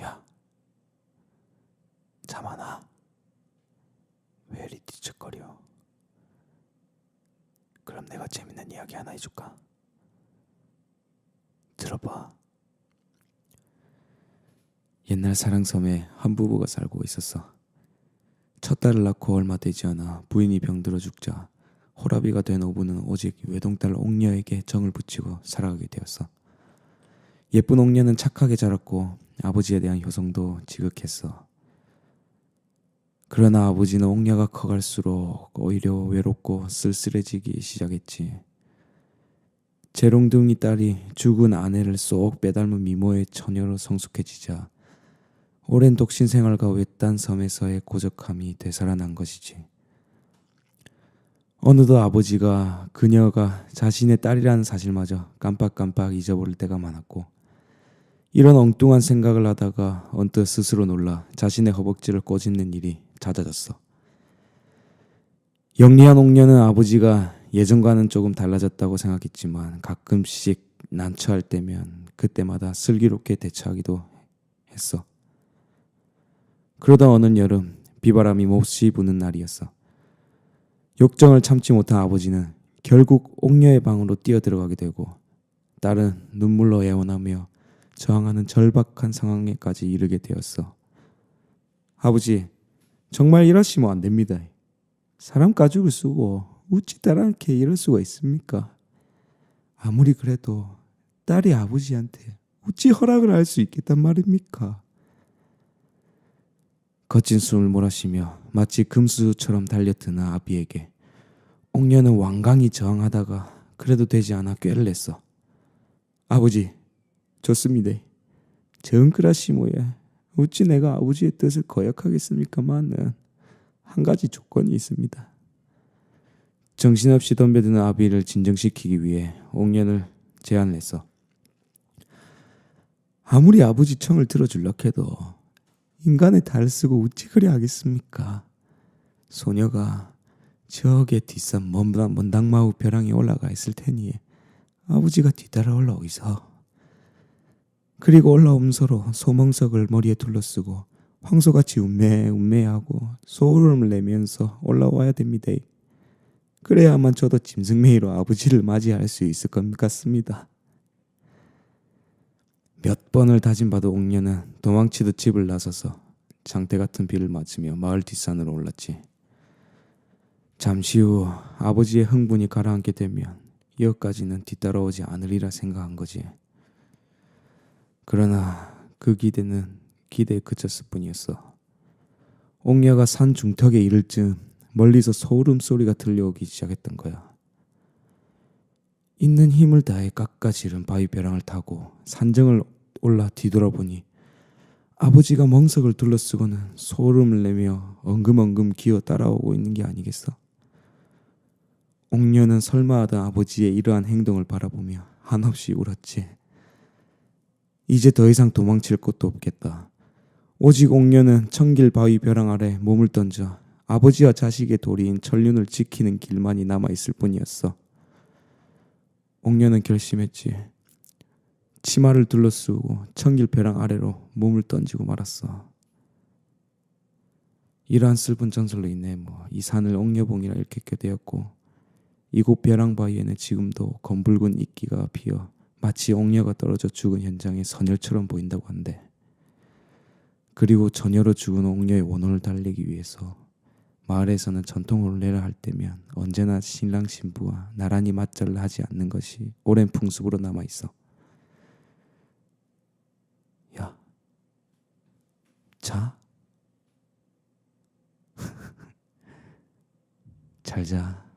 야, 잠하나? 왜 이리 뒤척거려? 그럼 내가 재밌는 이야기 하나 해줄까? 들어봐. 옛날 사랑섬에 한 부부가 살고 있었어. 첫 딸을 낳고 얼마 되지 않아 부인이 병들어 죽자 호라비가 된 어부는 오직 외동딸 옥녀에게 정을 붙이고 살아가게 되었어. 예쁜 옥녀는 착하게 자랐고 아버지에 대한 효성도 지극했어. 그러나 아버지는 옥녀가 커갈수록 오히려 외롭고 쓸쓸해지기 시작했지. 재롱둥이 딸이 죽은 아내를 쏙 빼닮은 미모의 처녀로 성숙해지자 오랜 독신 생활과 외딴 섬에서의 고적함이 되살아난 것이지. 어느덧 아버지가 그녀가 자신의 딸이라는 사실마저 깜빡깜빡 잊어버릴 때가 많았고 이런 엉뚱한 생각을 하다가 언뜻 스스로 놀라 자신의 허벅지를 꼬집는 일이 잦아졌어. 영리한 옥녀는 아버지가 예전과는 조금 달라졌다고 생각했지만 가끔씩 난처할 때면 그때마다 슬기롭게 대처하기도 했어. 그러다 어느 여름 비바람이 몹시 부는 날이었어. 욕정을 참지 못한 아버지는 결국 옥녀의 방으로 뛰어들어가게 되고 딸은 눈물로 애원하며 저항하는 절박한 상황에까지 이르게 되었어. 아버지, 정말 이러시면 안 됩니다. 사람 가죽을 쓰고 어찌 딸한테 이럴 수가 있습니까? 아무리 그래도 딸이 아버지한테 어찌 허락을 할 수 있겠단 말입니까? 거친 숨을 몰아쉬며 마치 금수처럼 달려드는 아비에게 옥녀는 완강히 저항하다가 그래도 되지 않아 꾀를 냈어. 아버지, 좋습니다. 정크라시모야. 어찌 내가 아버지의 뜻을 거역하겠습니까마는 한 가지 조건이 있습니다. 정신없이 덤벼드는 아비를 진정시키기 위해 옥년을 제안을 했어. 아무리 아버지 청을 들어줄라 해도 인간의 달을 쓰고 어찌 그리 하겠습니까? 소녀가 저게 뒷산 먼, 먼당마우 벼랑에 올라가 있을 테니 아버지가 뒤따라 올라오이소. 그리고 올라오면서로 소멍석을 머리에 둘러쓰고 황소같이 운매 운매하고 소름을 내면서 올라와야 됩니다. 그래야만 저도 짐승매이로 아버지를 맞이할 수 있을 것 같습니다. 몇 번을 다짐받은 옥녀는 도망치듯 집을 나서서 장대 같은 비를 맞으며 마을 뒷산으로 올랐지. 잠시 후 아버지의 흥분이 가라앉게 되면 이어까지는 뒤따라오지 않으리라 생각한 거지. 그러나 그 기대는 기대에 그쳤을 뿐이었어. 옥녀가 산 중턱에 이를 즈음 멀리서 소름 소리가 들려오기 시작했던 거야. 있는 힘을 다해 깎아지른 바위 벼랑을 타고 산정을 올라 뒤돌아보니 아버지가 멍석을 둘러쓰고는 소름을 내며 엉금엉금 기어 따라오고 있는 게 아니겠어? 옥녀는 설마하던 아버지의 이러한 행동을 바라보며 한없이 울었지. 이제 더 이상 도망칠 곳도 없겠다. 오직 옥녀는 청길 바위 벼랑 아래 몸을 던져 아버지와 자식의 도리인 천륜을 지키는 길만이 남아 있을 뿐이었어. 옥녀는 결심했지. 치마를 둘러쓰고 청길 벼랑 아래로 몸을 던지고 말았어. 이러한 슬픈 전설로 인해 뭐 이 산을 옥녀봉이라 일컫게 되었고 이곳 벼랑 바위에는 지금도 검붉은 이끼가 피어 마치 옥녀가 떨어져 죽은 현장의 선열처럼 보인다고 한대. 그리고 전혀로 죽은 옥녀의 원혼을 달래기 위해서 마을에서는 전통으로 내려 할 때면 언제나 신랑 신부와 나란히 맞절을 하지 않는 것이 오랜 풍습으로 남아 있어. 야, 자, 잘 자.